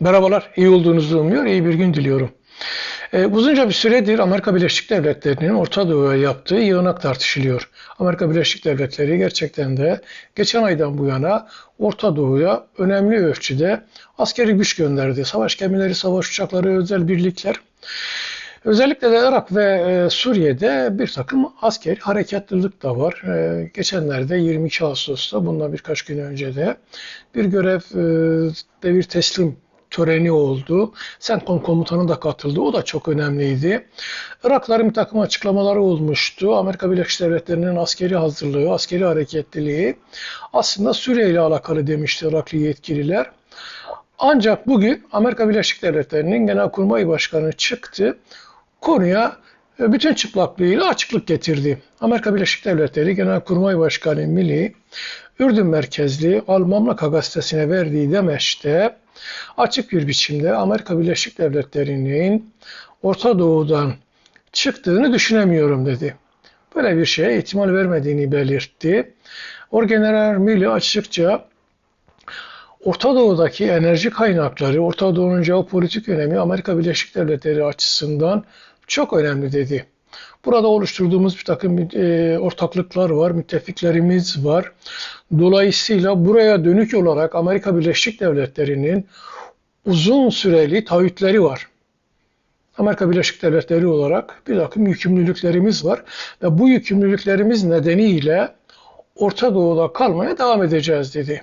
Merhabalar, iyi olduğunuzu umuyor, iyi bir gün diliyorum. Ee, uzunca bir süredir Amerika Birleşik Devletleri'nin Orta Doğu'ya yaptığı yığınak tartışılıyor. Amerika Birleşik Devletleri gerçekten de geçen aydan bu yana Orta Doğu'ya önemli ölçüde askeri güç gönderdi. Savaş gemileri, savaş uçakları, özel birlikler. Özellikle de Irak ve e, Suriye'de bir takım askeri hareketlılık da var. E, geçenlerde 22 Ağustos'ta bundan birkaç gün önce de bir görev e, devir teslim töreni oldu. CENTCOM komutanı da katıldı. O da çok önemliydi. Irakların bir takım açıklamaları olmuştu. Amerika Birleşik Devletleri'nin askeri hazırlığı, askeri hareketliliği aslında Suriye ile alakalı demişti Iraklı yetkililer. Ancak bugün Amerika Birleşik Devletleri'nin Genelkurmay Başkanı çıktı. Konuya e, bütün çıplaklığıyla açıklık getirdi. Amerika Birleşik Devletleri Genelkurmay Başkanı Milley, Ürdün merkezli Al Mamlaka gazetesine verdiği demeçte açık bir biçimde Amerika Birleşik Devletleri'nin Orta Doğu'dan çıktığını düşünemiyorum dedi. Böyle bir şeye ihtimal vermediğini belirtti. Orgeneral Milley açıkça Orta Doğu'daki enerji kaynakları, Orta Doğu'nun jeopolitik önemi Amerika Birleşik Devletleri açısından çok önemli dedi. Burada oluşturduğumuz bir takım e, ortaklıklar var, müttefiklerimiz var. Dolayısıyla buraya dönük olarak Amerika Birleşik Devletleri'nin uzun süreli taahhütleri var. Amerika Birleşik Devletleri olarak bir takım yükümlülüklerimiz var ve bu yükümlülüklerimiz nedeniyle Orta Doğu'da kalmaya devam edeceğiz dedi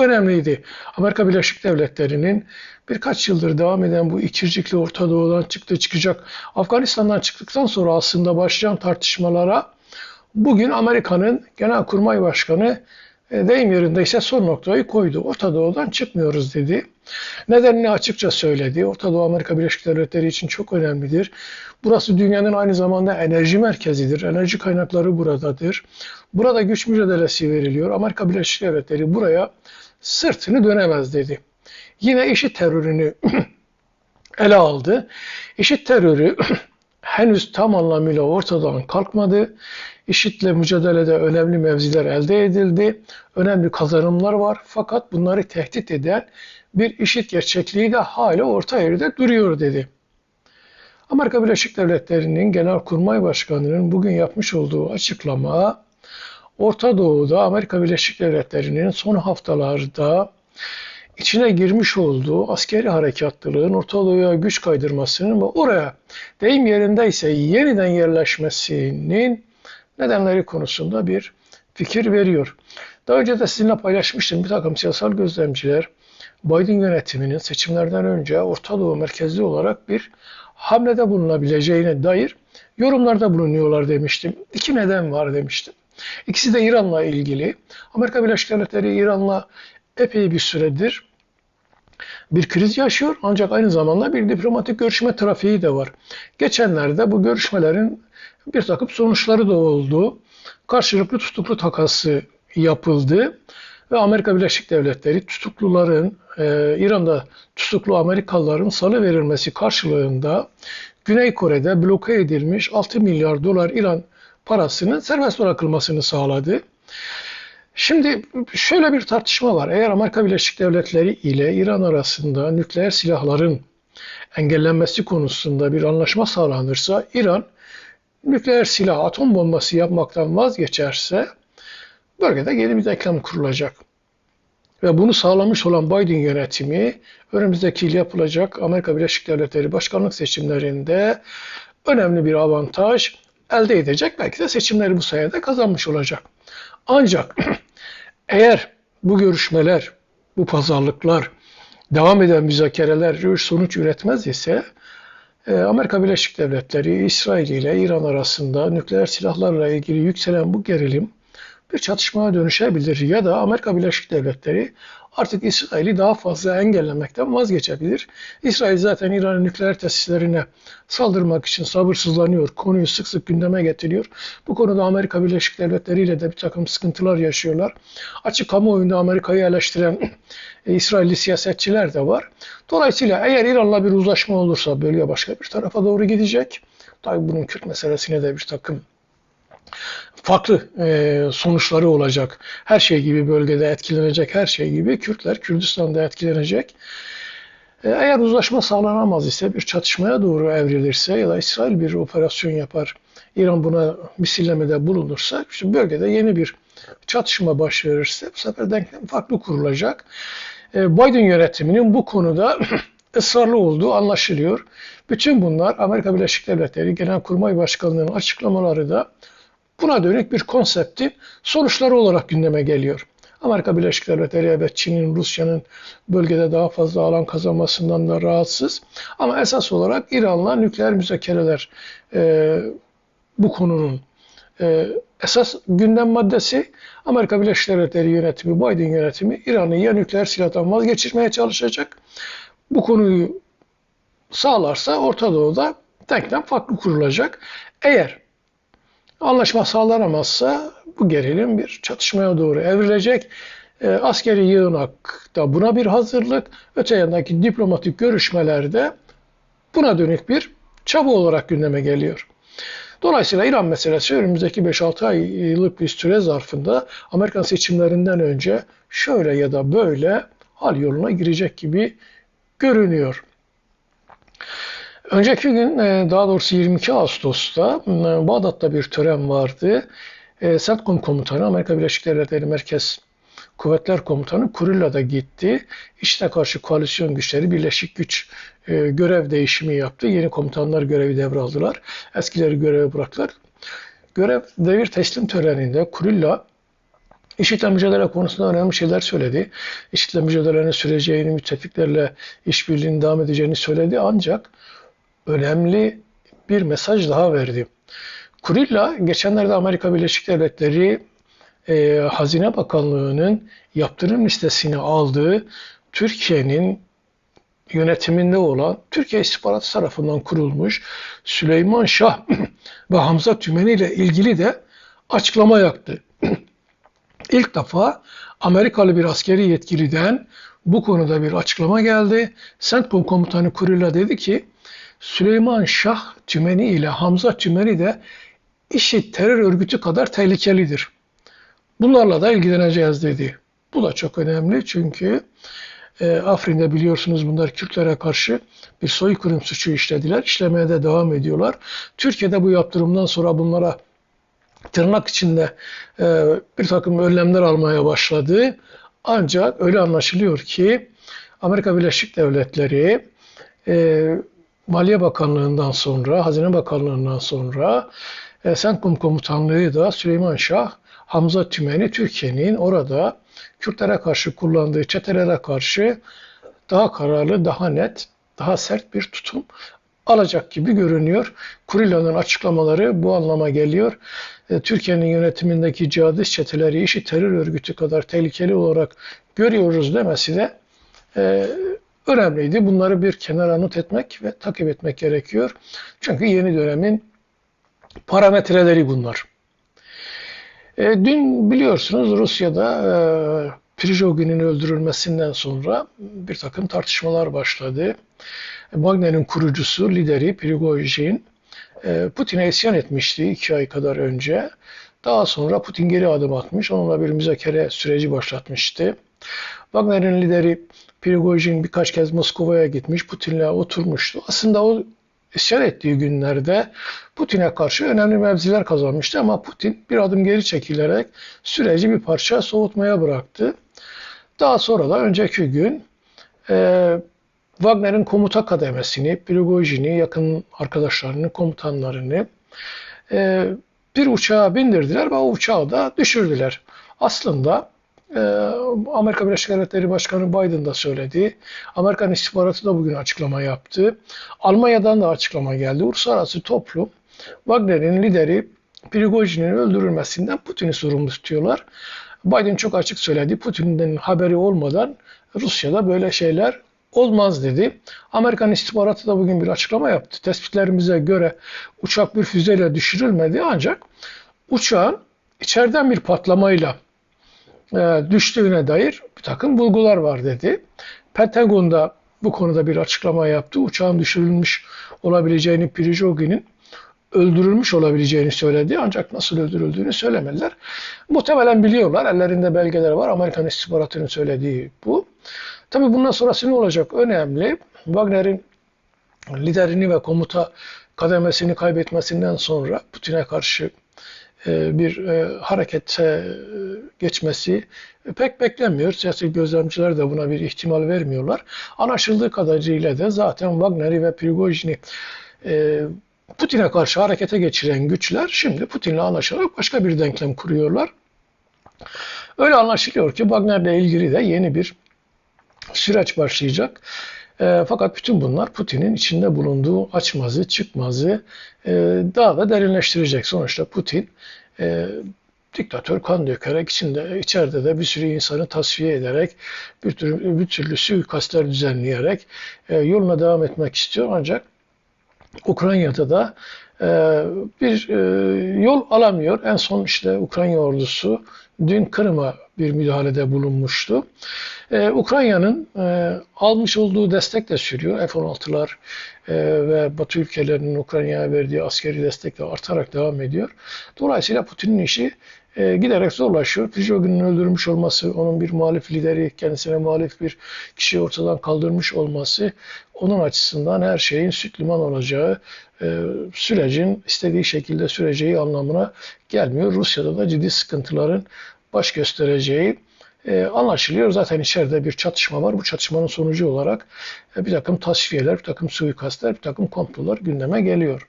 önemliydi. Amerika Birleşik Devletleri'nin birkaç yıldır devam eden bu ikircikli Orta Doğu'dan çıktı çıkacak. Afganistan'dan çıktıktan sonra aslında başlayan tartışmalara bugün Amerika'nın Genelkurmay Başkanı e, deyim yerinde ise son noktayı koydu. Orta Doğu'dan çıkmıyoruz dedi. Nedenini açıkça söyledi. Orta Doğu Amerika Birleşik Devletleri için çok önemlidir. Burası dünyanın aynı zamanda enerji merkezidir. Enerji kaynakları buradadır. Burada güç mücadelesi veriliyor. Amerika Birleşik Devletleri buraya sırtını dönemez dedi. Yine IŞİD terörünü ele aldı. IŞİD terörü henüz tam anlamıyla ortadan kalkmadı. IŞİD'le mücadelede önemli mevziler elde edildi. Önemli kazanımlar var. Fakat bunları tehdit eden bir IŞİD gerçekliği de hala orta yerde duruyor dedi. Amerika Birleşik Devletleri'nin Genelkurmay Başkanı'nın bugün yapmış olduğu açıklama Orta Doğu'da Amerika Birleşik Devletleri'nin son haftalarda içine girmiş olduğu askeri harekatlılığın Orta Doğu'ya güç kaydırmasının ve oraya deyim yerindeyse yeniden yerleşmesinin nedenleri konusunda bir fikir veriyor. Daha önce de sizinle paylaşmıştım bir takım siyasal gözlemciler Biden yönetiminin seçimlerden önce Orta Doğu merkezli olarak bir hamlede bulunabileceğine dair yorumlarda bulunuyorlar demiştim. İki neden var demiştim. İkisi de İran'la ilgili. Amerika Birleşik Devletleri İran'la epey bir süredir bir kriz yaşıyor ancak aynı zamanda bir diplomatik görüşme trafiği de var. Geçenlerde bu görüşmelerin bir takım sonuçları da oldu. Karşılıklı tutuklu takası yapıldı ve Amerika Birleşik Devletleri tutukluların, e, İran'da tutuklu Amerikalıların salı verilmesi karşılığında Güney Kore'de bloke edilmiş 6 milyar dolar İran parasının serbest bırakılmasını sağladı. Şimdi şöyle bir tartışma var. Eğer Amerika Birleşik Devletleri ile İran arasında nükleer silahların engellenmesi konusunda bir anlaşma sağlanırsa İran nükleer silah, atom bombası yapmaktan vazgeçerse bölgede yeni bir denklem kurulacak. Ve bunu sağlamış olan Biden yönetimi önümüzdeki yıl yapılacak Amerika Birleşik Devletleri başkanlık seçimlerinde önemli bir avantaj elde edecek. Belki de seçimleri bu sayede kazanmış olacak. Ancak eğer bu görüşmeler, bu pazarlıklar, devam eden müzakereler sonuç üretmez ise e, Amerika Birleşik Devletleri, İsrail ile İran arasında nükleer silahlarla ilgili yükselen bu gerilim bir çatışmaya dönüşebilir ya da Amerika Birleşik Devletleri artık İsrail'i daha fazla engellemekten vazgeçebilir. İsrail zaten İran'ın nükleer tesislerine saldırmak için sabırsızlanıyor. Konuyu sık sık gündeme getiriyor. Bu konuda Amerika Birleşik Devletleri ile de bir takım sıkıntılar yaşıyorlar. Açık kamuoyunda Amerika'yı eleştiren e, İsrailli siyasetçiler de var. Dolayısıyla eğer İran'la bir uzlaşma olursa bölge başka bir tarafa doğru gidecek. Tabi bunun Kürt meselesine de bir takım farklı e, sonuçları olacak. Her şey gibi bölgede etkilenecek her şey gibi Kürtler Kürdistan'da etkilenecek. E, Eğer uzlaşma sağlanamaz ise bir çatışmaya doğru evrilirse ya da İsrail bir operasyon yapar, İran buna misillemede bulunursa işte bölgede yeni bir çatışma baş verirse bu sefer denklem farklı kurulacak. E, Biden yönetiminin bu konuda ısrarlı olduğu anlaşılıyor. Bütün bunlar Amerika Birleşik Devletleri Genelkurmay Başkanlığı'nın açıklamaları da buna dönük bir konseptin sonuçları olarak gündeme geliyor. Amerika Birleşik Devletleri evet Çin'in, Rusya'nın bölgede daha fazla alan kazanmasından da rahatsız. Ama esas olarak İran'la nükleer müzakereler e, bu konunun e, esas gündem maddesi Amerika Birleşik Devletleri yönetimi, Biden yönetimi İran'ı ya nükleer silahtan vazgeçirmeye çalışacak. Bu konuyu sağlarsa Orta Doğu'da denklem farklı kurulacak. Eğer anlaşma sağlanamazsa bu gerilim bir çatışmaya doğru evrilecek. E, askeri yığınak da buna bir hazırlık. Öte yandaki diplomatik görüşmelerde buna dönük bir çaba olarak gündeme geliyor. Dolayısıyla İran meselesi önümüzdeki 5-6 aylık bir süre zarfında Amerikan seçimlerinden önce şöyle ya da böyle hal yoluna girecek gibi görünüyor. Önceki gün e, daha doğrusu 22 Ağustos'ta e, Bağdat'ta bir tören vardı. E, CENTCOM komutanı Amerika Birleşik Devletleri Merkez Kuvvetler Komutanı Kurilla da gitti. İşte karşı koalisyon güçleri birleşik güç görev değişimi yaptı. Yeni komutanlar görevi devraldılar. Eskileri göreve bıraktılar. Görev devir teslim töreninde Kurilla IŞİD'le mücadele konusunda önemli şeyler söyledi. IŞİD'le mücadelenin süreceğini, müttefiklerle işbirliğinin devam edeceğini söyledi. Ancak önemli bir mesaj daha verdi. Kurilla geçenlerde Amerika Birleşik Devletleri e, Hazine Bakanlığı'nın yaptırım listesini aldığı Türkiye'nin yönetiminde olan Türkiye İstihbaratı tarafından kurulmuş Süleyman Şah ve Hamza Tümeni ile ilgili de açıklama yaptı. İlk defa Amerikalı bir askeri yetkiliden bu konuda bir açıklama geldi. CENTCOM komutanı Kurilla dedi ki Süleyman Şah Tümeni ile Hamza Tümeni de işi terör örgütü kadar tehlikelidir. Bunlarla da ilgileneceğiz dedi. Bu da çok önemli çünkü e, Afrin'de biliyorsunuz bunlar Kürtlere karşı bir soykırım suçu işlediler. İşlemeye de devam ediyorlar. Türkiye'de bu yaptırımdan sonra bunlara tırnak içinde e, bir takım önlemler almaya başladı. Ancak öyle anlaşılıyor ki Amerika Birleşik Devletleri e, Maliye Bakanlığı'ndan sonra, Hazine Bakanlığı'ndan sonra e, Senkom Komutanlığı da Süleyman Şah, Hamza Tümeni Türkiye'nin orada Kürtlere karşı kullandığı çetelere karşı daha kararlı, daha net, daha sert bir tutum alacak gibi görünüyor. Kurilla'nın açıklamaları bu anlama geliyor. E, Türkiye'nin yönetimindeki cihadist çeteleri işi terör örgütü kadar tehlikeli olarak görüyoruz demesi de e, önemliydi. Bunları bir kenara not etmek ve takip etmek gerekiyor. Çünkü yeni dönemin parametreleri bunlar. E, dün biliyorsunuz Rusya'da e, Prigojin'in öldürülmesinden sonra bir takım tartışmalar başladı. Wagner'in kurucusu, lideri Prigojin e, Putin'e isyan etmişti iki ay kadar önce. Daha sonra Putin geri adım atmış, onunla bir müzakere süreci başlatmıştı. Wagner'in lideri Prigojin birkaç kez Moskova'ya gitmiş, Putin'le oturmuştu. Aslında o isyan ettiği günlerde Putin'e karşı önemli mevziler kazanmıştı ama Putin bir adım geri çekilerek süreci bir parça soğutmaya bıraktı. Daha sonra da önceki gün e, Wagner'in komuta kademesini, Prigojin'i, yakın arkadaşlarını, komutanlarını e, bir uçağa bindirdiler ve o uçağı da düşürdüler. Aslında Amerika Birleşik Devletleri Başkanı Biden da söyledi. Amerikan istihbaratı da bugün açıklama yaptı. Almanya'dan da açıklama geldi. Uluslararası toplum Wagner'in lideri Prigojin'in öldürülmesinden Putin'i sorumlu tutuyorlar. Biden çok açık söyledi. Putin'den haberi olmadan Rusya'da böyle şeyler olmaz dedi. Amerikan istihbaratı da bugün bir açıklama yaptı. Tespitlerimize göre uçak bir füzeyle düşürülmedi ancak uçağın içeriden bir patlamayla düştüğüne dair bir takım bulgular var dedi. Pentagon da bu konuda bir açıklama yaptı. Uçağın düşürülmüş olabileceğini Prigojin'in öldürülmüş olabileceğini söyledi ancak nasıl öldürüldüğünü söylemediler. Muhtemelen biliyorlar. Ellerinde belgeler var. Amerikan istihbaratının söylediği bu. Tabii bundan sonrası ne olacak? Önemli. Wagner'in liderini ve komuta kademesini kaybetmesinden sonra Putin'e karşı e, bir e, harekete e, geçmesi pek beklenmiyor. Siyasi gözlemciler de buna bir ihtimal vermiyorlar. Anlaşıldığı kadarıyla da zaten Wagner'i ve Prigojin'i e, Putin'e karşı harekete geçiren güçler şimdi Putin'le anlaşarak başka bir denklem kuruyorlar. Öyle anlaşılıyor ki Wagner'le ilgili de yeni bir süreç başlayacak. E, fakat bütün bunlar Putin'in içinde bulunduğu açmazı, çıkmazı e, daha da derinleştirecek. Sonuçta Putin e, diktatör kan dökerek içinde içeride de bir sürü insanı tasfiye ederek bir türlü, bir türlü suikastler düzenleyerek e, yoluna devam etmek istiyor ancak Ukrayna'da da bir e, yol alamıyor. En son işte Ukrayna ordusu dün Kırım'a bir müdahalede bulunmuştu. Ee, Ukrayna'nın e, almış olduğu destek de sürüyor. F-16'lar e, ve Batı ülkelerinin Ukrayna'ya verdiği askeri destek de artarak devam ediyor. Dolayısıyla Putin'in işi giderek zorlaşıyor. Prigojin'in öldürmüş olması, onun bir muhalif lideri, kendisine muhalif bir kişiyi ortadan kaldırmış olması, onun açısından her şeyin süt liman olacağı, e, sürecin istediği şekilde süreceği anlamına gelmiyor. Rusya'da da ciddi sıkıntıların baş göstereceği e, anlaşılıyor. Zaten içeride bir çatışma var. Bu çatışmanın sonucu olarak e, bir takım tasfiyeler, bir takım suikastler, bir takım komplolar gündeme geliyor.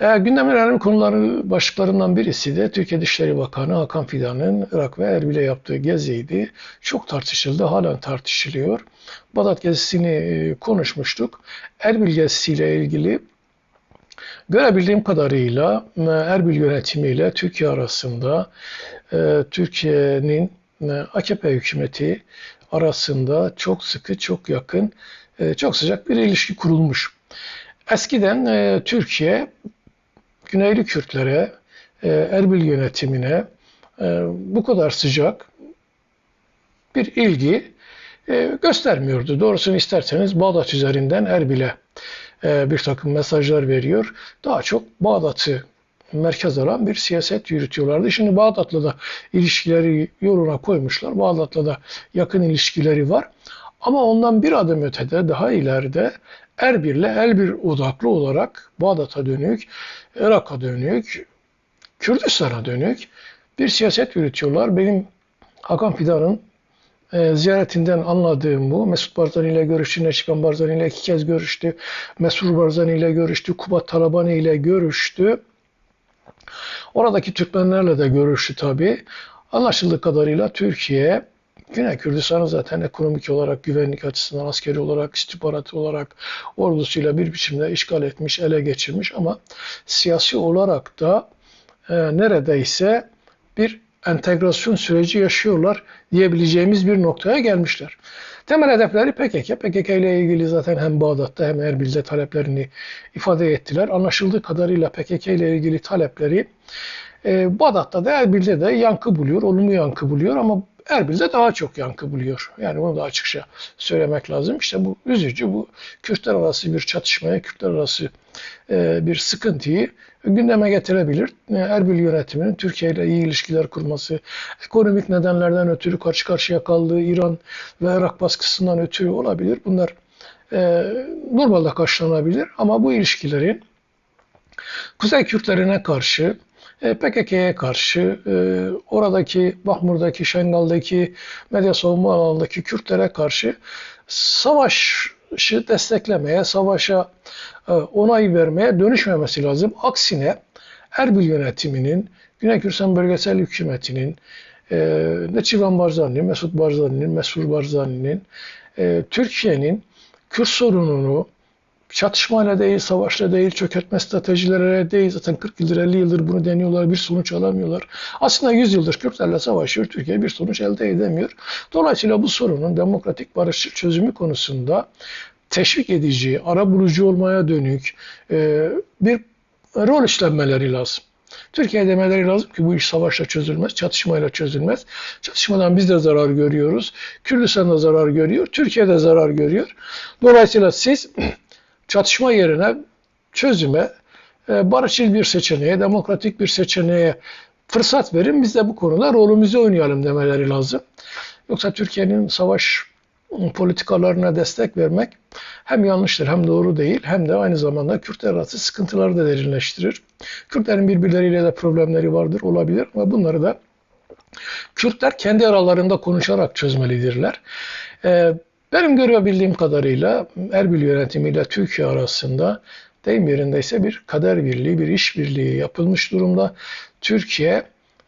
E, gündemin önemli konuları başlıklarından birisi de Türkiye Dışişleri Bakanı Hakan Fidan'ın Irak ve Erbil'e yaptığı geziydi. Çok tartışıldı, halen tartışılıyor. Bağdat gezisini e, konuşmuştuk. Erbil gezisiyle ilgili görebildiğim kadarıyla e, Erbil yönetimiyle Türkiye arasında e, Türkiye'nin AKP hükümeti arasında çok sıkı, çok yakın, çok sıcak bir ilişki kurulmuş. Eskiden Türkiye Güneyli Kürtlere, e, Erbil yönetimine e, bu kadar sıcak bir ilgi e, göstermiyordu. Doğrusunu isterseniz Bağdat üzerinden Erbil'e bir takım mesajlar veriyor. Daha çok Bağdat'ı merkez alan bir siyaset yürütüyorlardı. Şimdi Bağdat'la da ilişkileri yoluna koymuşlar. Bağdat'la da yakın ilişkileri var. Ama ondan bir adım ötede daha ileride Erbil'le Elbir odaklı olarak Bağdat'a dönük, Irak'a dönük, Kürdistan'a dönük bir siyaset yürütüyorlar. Benim Hakan Fidan'ın e, ziyaretinden anladığım bu. Mesut Barzani ile görüştü, Neşikan Barzani ile iki kez görüştü. Mesur Barzani ile görüştü, Kubat Talabani ile görüştü. Oradaki Türkmenlerle de görüştü tabii. Anlaşıldığı kadarıyla Türkiye Güney Kürdistan'ı zaten ekonomik olarak, güvenlik açısından, askeri olarak, istihbarat olarak ordusuyla bir biçimde işgal etmiş, ele geçirmiş ama siyasi olarak da e, neredeyse bir entegrasyon süreci yaşıyorlar diyebileceğimiz bir noktaya gelmişler. Temel hedefleri PKK. PKK ile ilgili zaten hem Bağdat'ta hem Erbil'de taleplerini ifade ettiler. Anlaşıldığı kadarıyla PKK ile ilgili talepleri e, Bağdat'ta da Erbil'de de yankı buluyor, olumlu yankı buluyor ama Erbil'de daha çok yankı buluyor. Yani bunu da açıkça söylemek lazım. İşte bu üzücü, bu Kürtler arası bir çatışmaya, Kürtler arası e, bir sıkıntıyı gündeme getirebilir. E, Erbil yönetiminin Türkiye ile iyi ilişkiler kurması, ekonomik nedenlerden ötürü karşı karşıya kaldığı İran ve Irak baskısından ötürü olabilir. Bunlar e, normalde karşılanabilir ama bu ilişkilerin Kuzey Kürtlerine karşı PKK'ya karşı e, oradaki Bahmur'daki, Şengal'daki medya savunma alanındaki Kürtlere karşı savaşı desteklemeye, savaşa e, onay vermeye dönüşmemesi lazım. Aksine Erbil yönetiminin, Güney Kürdistan Bölgesel Hükümeti'nin, e, Neçivan Barzani'nin, Mesut Barzani'nin, Mesur Barzani'nin, e, Türkiye'nin Kürt sorununu çatışmayla değil, savaşla değil, çökertme stratejilere değil. Zaten 40 yıldır, 50 yıldır bunu deniyorlar, bir sonuç alamıyorlar. Aslında 100 yıldır Kürtlerle savaşıyor, Türkiye bir sonuç elde edemiyor. Dolayısıyla bu sorunun demokratik barışçıl çözümü konusunda teşvik edici, ara bulucu olmaya dönük e, bir rol üstlenmeleri lazım. Türkiye demeleri lazım ki bu iş savaşla çözülmez, çatışmayla çözülmez. Çatışmadan biz de zarar görüyoruz. Kürdistan da zarar görüyor, Türkiye de zarar görüyor. Dolayısıyla siz çatışma yerine çözüme, e, barışçıl bir seçeneğe, demokratik bir seçeneğe fırsat verin. Biz de bu konuda rolümüzü oynayalım demeleri lazım. Yoksa Türkiye'nin savaş politikalarına destek vermek hem yanlıştır hem doğru değil hem de aynı zamanda Kürtler arası sıkıntıları da derinleştirir. Kürtlerin birbirleriyle de problemleri vardır olabilir ama bunları da Kürtler kendi aralarında konuşarak çözmelidirler. Ee, benim görebildiğim kadarıyla Erbil yönetimiyle Türkiye arasında deyim yerindeyse bir kader birliği, bir iş birliği yapılmış durumda. Türkiye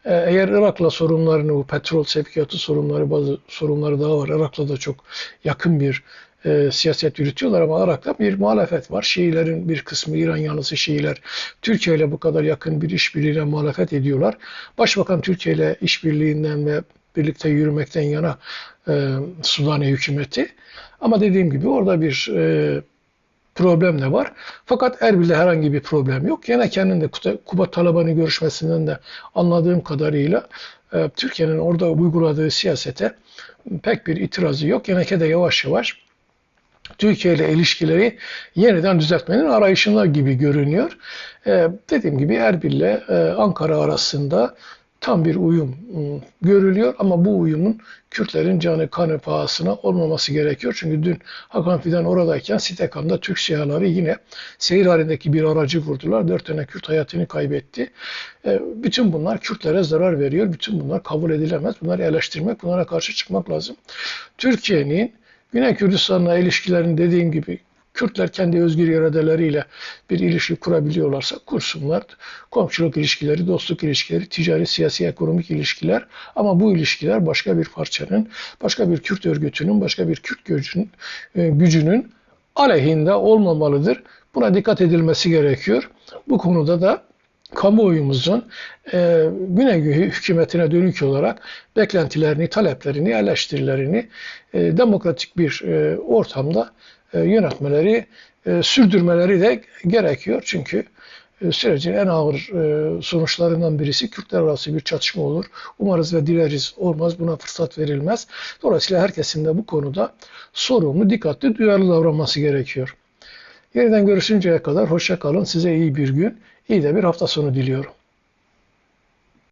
e, eğer Irak'la sorunlarını, bu petrol sevkiyatı sorunları, bazı sorunları daha var. Irak'la da çok yakın bir e, siyaset yürütüyorlar ama Irak'ta bir muhalefet var. Şiilerin bir kısmı, İran yanlısı Şiiler Türkiye ile bu kadar yakın bir işbirliğine muhalefet ediyorlar. Başbakan Türkiye ile işbirliğinden ve birlikte yürümekten yana e, Sudani hükümeti. Ama dediğim gibi orada bir e, problem de var. Fakat Erbil'de herhangi bir problem yok. Yine kendinde Kuba Taliban'ı görüşmesinden de anladığım kadarıyla e, Türkiye'nin orada uyguladığı siyasete pek bir itirazı yok. Yeneke de yavaş yavaş Türkiye ile ilişkileri yeniden düzeltmenin arayışında gibi görünüyor. Ee, dediğim gibi Erbil ile e, Ankara arasında tam bir uyum ıı, görülüyor ama bu uyumun Kürtlerin canı kanı pahasına olmaması gerekiyor. Çünkü dün Hakan Fidan oradayken Sitekam'da Türk siyahları yine seyir halindeki bir aracı vurdular. Dört tane Kürt hayatını kaybetti. E, bütün bunlar Kürtlere zarar veriyor. Bütün bunlar kabul edilemez. Bunları eleştirmek, bunlara karşı çıkmak lazım. Türkiye'nin Güney Kürdistan'la ilişkilerini dediğim gibi Kürtler kendi özgür iradeleriyle bir ilişki kurabiliyorlarsa kursunlar. Komşuluk ilişkileri, dostluk ilişkileri, ticari, siyasi, ekonomik ilişkiler. Ama bu ilişkiler başka bir parçanın, başka bir Kürt örgütünün, başka bir Kürt gücünün, e, gücünün aleyhinde olmamalıdır. Buna dikkat edilmesi gerekiyor. Bu konuda da kamuoyumuzun e, Güney hükümetine dönük olarak beklentilerini, taleplerini, eleştirilerini e, demokratik bir e, ortamda e, yönetmeleri, e, sürdürmeleri de gerekiyor. Çünkü e, sürecin en ağır e, sonuçlarından birisi Kürtler arası bir çatışma olur. Umarız ve dileriz olmaz, buna fırsat verilmez. Dolayısıyla herkesin de bu konuda sorumlu, dikkatli, duyarlı davranması gerekiyor. Yeniden görüşünceye kadar hoşça kalın. Size iyi bir gün, iyi de bir hafta sonu diliyorum.